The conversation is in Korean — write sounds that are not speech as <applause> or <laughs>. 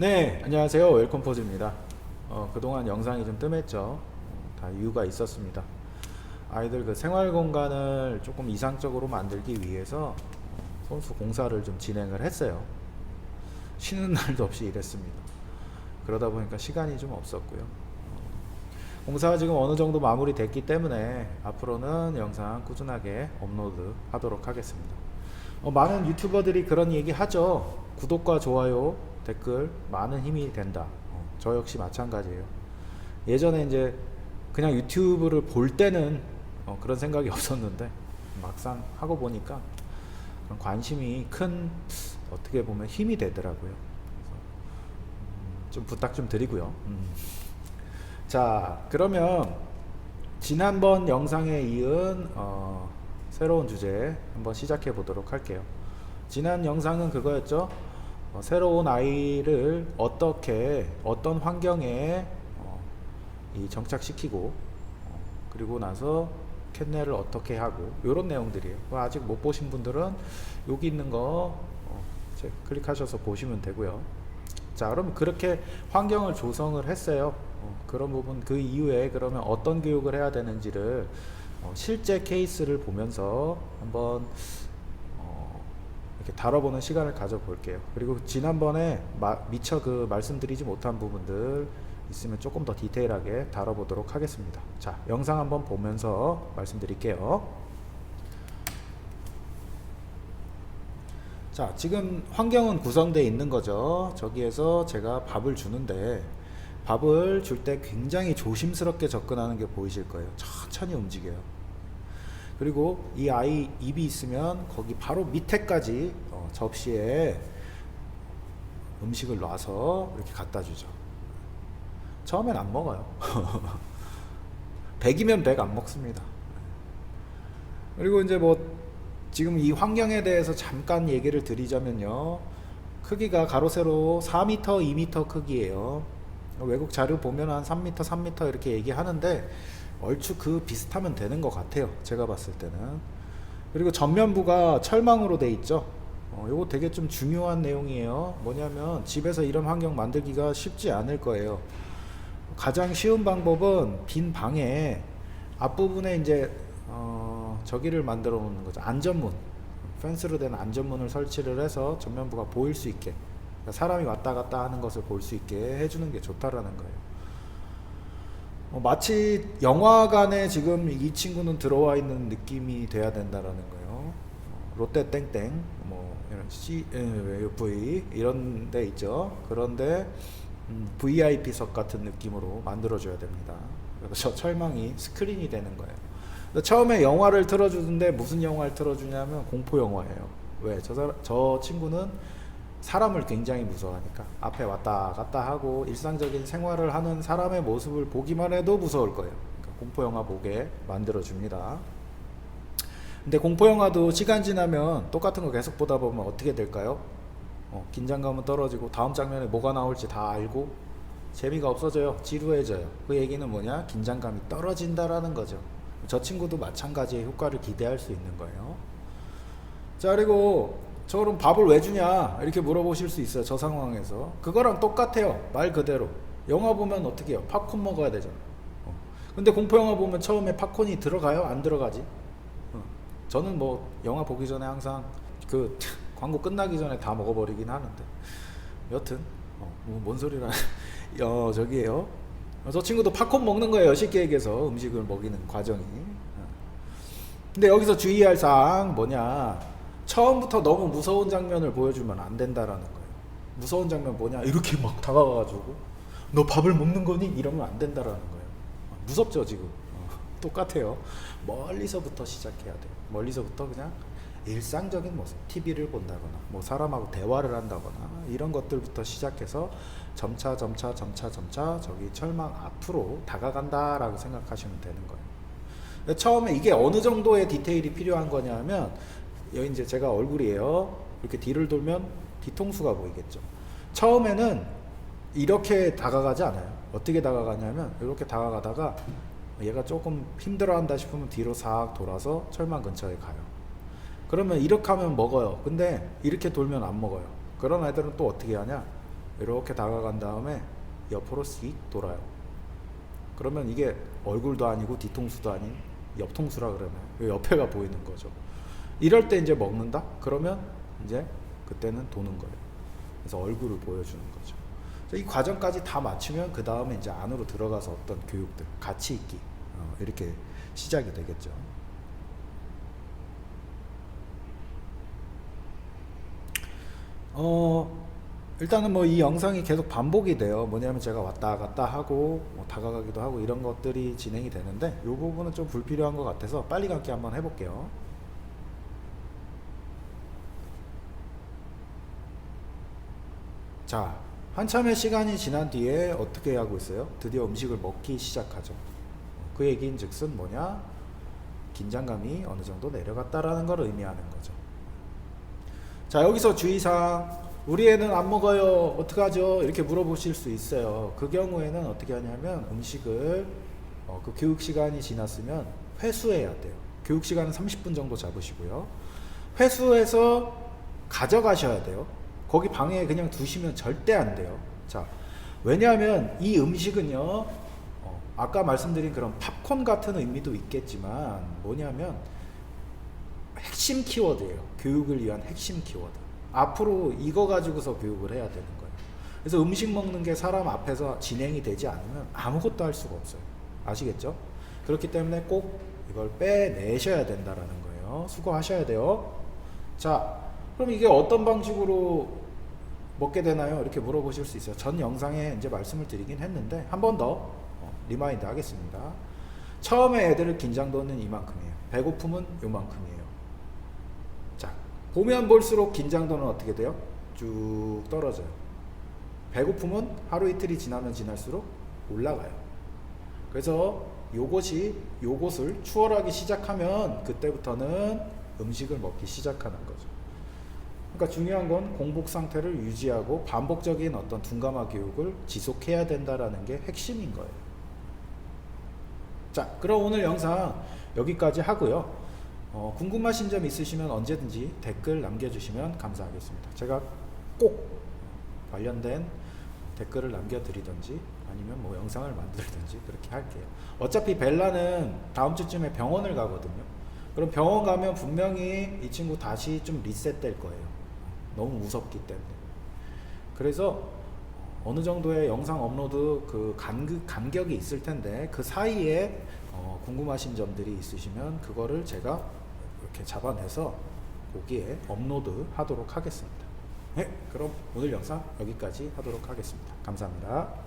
네, 안녕하세요. 웰컴포즈입니다. 어, 그동안 영상이 좀 뜸했죠. 어, 다 이유가 있었습니다. 아이들 그 생활 공간을 조금 이상적으로 만들기 위해서 어, 손수 공사를 좀 진행을 했어요. 쉬는 날도 없이 일했습니다. 그러다 보니까 시간이 좀 없었고요. 어, 공사가 지금 어느 정도 마무리 됐기 때문에 앞으로는 영상 꾸준하게 업로드 하도록 하겠습니다. 어, 많은 유튜버들이 그런 얘기 하죠. 구독과 좋아요, 댓글 많은 힘이 된다. 어, 저 역시 마찬가지예요. 예전에 이제 그냥 유튜브를 볼 때는 어, 그런 생각이 <laughs> 없었는데 막상 하고 보니까 관심이 큰 어떻게 보면 힘이 되더라고요. 음, 좀 부탁 좀 드리고요. 음. 자, 그러면 지난번 영상에 이은 어, 새로운 주제 한번 시작해 보도록 할게요. 지난 영상은 그거였죠. 어, 새로운 아이를 어떻게 어떤 환경에 어, 이 정착시키고 어, 그리고 나서 캔넬을 어떻게 하고 이런 내용들이에요. 아직 못 보신 분들은 여기 있는 거 클릭하셔서 보시면 되고요. 자, 그럼 그렇게 환경을 조성을 했어요. 어, 그런 부분 그 이후에 그러면 어떤 교육을 해야 되는지를 어, 실제 케이스를 보면서 한번 어, 이렇게 다뤄보는 시간을 가져볼게요. 그리고 지난번에 마, 미처 그 말씀드리지 못한 부분들 있으면 조금 더 디테일하게 다뤄보도록 하겠습니다. 자, 영상 한번 보면서 말씀드릴게요. 자, 지금 환경은 구성되어 있는 거죠. 저기에서 제가 밥을 주는데 밥을 줄 때 굉장히 조심스럽게 접근하는 게 보이실 거예요. 천천히 움직여요. 그리고 이 아이 입이 있으면 거기 바로 밑에까지 어, 접시에 음식을 놔서 이렇게 갖다 주죠. 처음엔 안 먹어요. <laughs> 100이면 100 안 먹습니다. 그리고 이제 뭐 지금 이 환경에 대해서 잠깐 얘기를 드리자면요. 크기가 가로 세로 4m, 2m 크기예요. 외국 자료 보면 한 3m, 3m 이렇게 얘기하는데 얼추 그 비슷하면 되는 것 같아요. 제가 봤을 때는. 그리고 전면부가 철망으로 돼 있죠. 어, 요거 되게 좀 중요한 내용이에요. 뭐냐면 집에서 이런 환경 만들기가 쉽지 않을 거예요. 가장 쉬운 방법은 빈 방에 앞부분에 이제 어, 저기를 만들어 놓는 거죠. 안전문. 펜스로 된 안전문을 설치를 해서 전면부가 보일 수 있게 그러니까 사람이 왔다 갔다 하는 것을 볼 수 있게 해주는 게 좋다라는 거예요. 어, 마치 영화관에 지금 이 친구는 들어와 있는 느낌이 돼야 된다라는 거예요. 어, 롯데 땡땡 뭐 이런 C 에, V 이런 데 있죠. 그런데 음, VIP석 같은 느낌으로 만들어줘야 됩니다. 그래서 저 <laughs> 철망이 스크린이 되는 거예요. 처음에 영화를 틀어주는데 무슨 영화를 틀어주냐면 공포 영화예요. 왜? 저, 저 친구는 사람을 굉장히 무서워하니까 앞에 왔다 갔다 하고 일상적인 생활을 하는 사람의 모습을 보기만 해도 무서울 거예요. 그러니까 공포 영화 보게 만들어 줍니다. 근데 공포 영화도 시간 지나면 똑같은 거 계속 보다 보면 어떻게 될까요? 어, 긴장감은 떨어지고 다음 장면에 뭐가 나올지 다 알고 재미가 없어져요. 지루해져요. 그 얘기는 뭐냐? 긴장감이 떨어진다라는 거죠. 저 친구도 마찬가지의 효과를 기대할 수 있는 거예요. 자, 그리고 저 그럼 밥을 왜 주냐? 이렇게 물어보실 수 있어요. 저 상황에서. 그거랑 똑같아요. 말 그대로. 영화 보면 어떻게 해요? 팝콘 먹어야 되잖아. 어. 근데 공포 영화 보면 처음에 팝콘이 들어가요? 안 들어가지? 어. 저는 뭐 영화 보기 전에 항상 그 <laughs> 광고 끝나기 전에 다 먹어버리긴 하는데 여튼 어, 뭐 뭔 소리라 <laughs> 어 저기에요 어, 저 친구도 팝콘 먹는 거예요 쉽게 얘기해서 음식을 먹이는 과정이 어. 근데 여기서 주의할 사항 뭐냐 처음부터 너무 무서운 장면을 보여주면 안 된다라는 거예요. 무서운 장면 뭐냐? 이렇게 막 다가가가지고 너 밥을 먹는 거니? 이러면 안 된다라는 거예요. 어, 무섭죠 지금. 어, 똑같아요. 멀리서부터 시작해야 돼요. 멀리서부터 그냥 일상적인 모습, TV를 본다거나, 뭐 사람하고 대화를 한다거나 이런 것들부터 시작해서 점차 점차 점차 점차 저기 철망 앞으로 다가간다라고 생각하시면 되는 거예요. 처음에 이게 어느 정도의 디테일이 필요한 거냐면 여기 이제 제가 얼굴이에요. 이렇게 뒤를 돌면 뒤통수가 보이겠죠. 처음에는 이렇게 다가가지 않아요. 어떻게 다가가냐면 이렇게 다가가다가 얘가 조금 힘들어한다 싶으면 뒤로 싹 돌아서 철망 근처에 가요. 그러면 이렇게 하면 먹어요. 근데 이렇게 돌면 안 먹어요. 그런 애들은 또 어떻게 하냐? 이렇게 다가간 다음에 옆으로 씩 돌아요. 그러면 이게 얼굴도 아니고 뒤통수도 아닌 옆통수라 그러면 요 옆에가 보이는 거죠. 이럴 때 이제 먹는다? 그러면 이제 그때는 도는 거예요. 그래서 얼굴을 보여주는 거죠. 이 과정까지 다 맞추면 그 다음에 이제 안으로 들어가서 어떤 교육들, 가치 있기 어, 이렇게 시작이 되겠죠. 어 일단은 뭐 이 영상이 계속 반복이 돼요. 뭐냐면 제가 왔다 갔다 하고 뭐 다가가기도 하고 이런 것들이 진행이 되는데 이 부분은 좀 불필요한 것 같아서 빨리 감기 한번 해볼게요. 자, 한참의 시간이 지난 뒤에 어떻게 하고 있어요? 드디어 음식을 먹기 시작하죠. 그 얘기인 즉슨 뭐냐? 긴장감이 어느 정도 내려갔다라는 걸 의미하는 거죠. 자, 여기서 주의사항. 우리 애는 안 먹어요. 어떡하죠? 이렇게 물어보실 수 있어요. 그 경우에는 어떻게 하냐면 음식을 어, 그 교육 시간이 지났으면 회수해야 돼요. 교육 시간은 30분 정도 잡으시고요. 회수해서 가져가셔야 돼요. 거기 방에 그냥 두시면 절대 안 돼요. 자, 왜냐하면 이 음식은요, 어, 아까 말씀드린 그런 팝콘 같은 의미도 있겠지만 뭐냐면 핵심 키워드예요. 교육을 위한 핵심 키워드. 앞으로 이거 가지고서 교육을 해야 되는 거예요. 그래서 음식 먹는 게 사람 앞에서 진행이 되지 않으면 아무것도 할 수가 없어요. 아시겠죠? 그렇기 때문에 꼭 이걸 빼내셔야 된다라는 거예요. 수고하셔야 돼요. 자, 그럼 이게 어떤 방식으로 먹게 되나요? 이렇게 물어보실 수 있어요. 전 영상에 이제 말씀을 드리긴 했는데 한 번더 어, 리마인드 하겠습니다. 처음에 애들을 긴장도는 이만큼이에요. 배고픔은 요만큼이에요. 자, 보면 볼수록 긴장도는 어떻게 돼요? 쭉 떨어져요. 배고픔은 하루 이틀이 지나면 지날수록 올라가요. 그래서 요것이 요것을 추월하기 시작하면 그때부터는 음식을 먹기 시작하는 거죠. 그러니까 중요한 건 공복 상태를 유지하고 반복적인 어떤 둔감화 교육을 지속해야 된다라는 게 핵심인 거예요. 자, 그럼 오늘 영상 여기까지 하고요. 어, 궁금하신 점 있으시면 언제든지 댓글 남겨주시면 감사하겠습니다. 제가 꼭 관련된 댓글을 남겨드리든지 아니면 뭐 영상을 만들든지 그렇게 할게요. 어차피 벨라는 다음 주쯤에 병원을 가거든요. 그럼 병원 가면 분명히 이 친구 다시 좀 리셋될 거예요. 너무 무섭기 때문에. 그래서 어느 정도의 영상 업로드 그 간극, 간격이 있을 텐데 그 사이에 어, 궁금하신 점들이 있으시면 그거를 제가 이렇게 잡아내서 거기에 업로드 하도록 하겠습니다. 네, 그럼 오늘 영상 여기까지 하도록 하겠습니다. 감사합니다.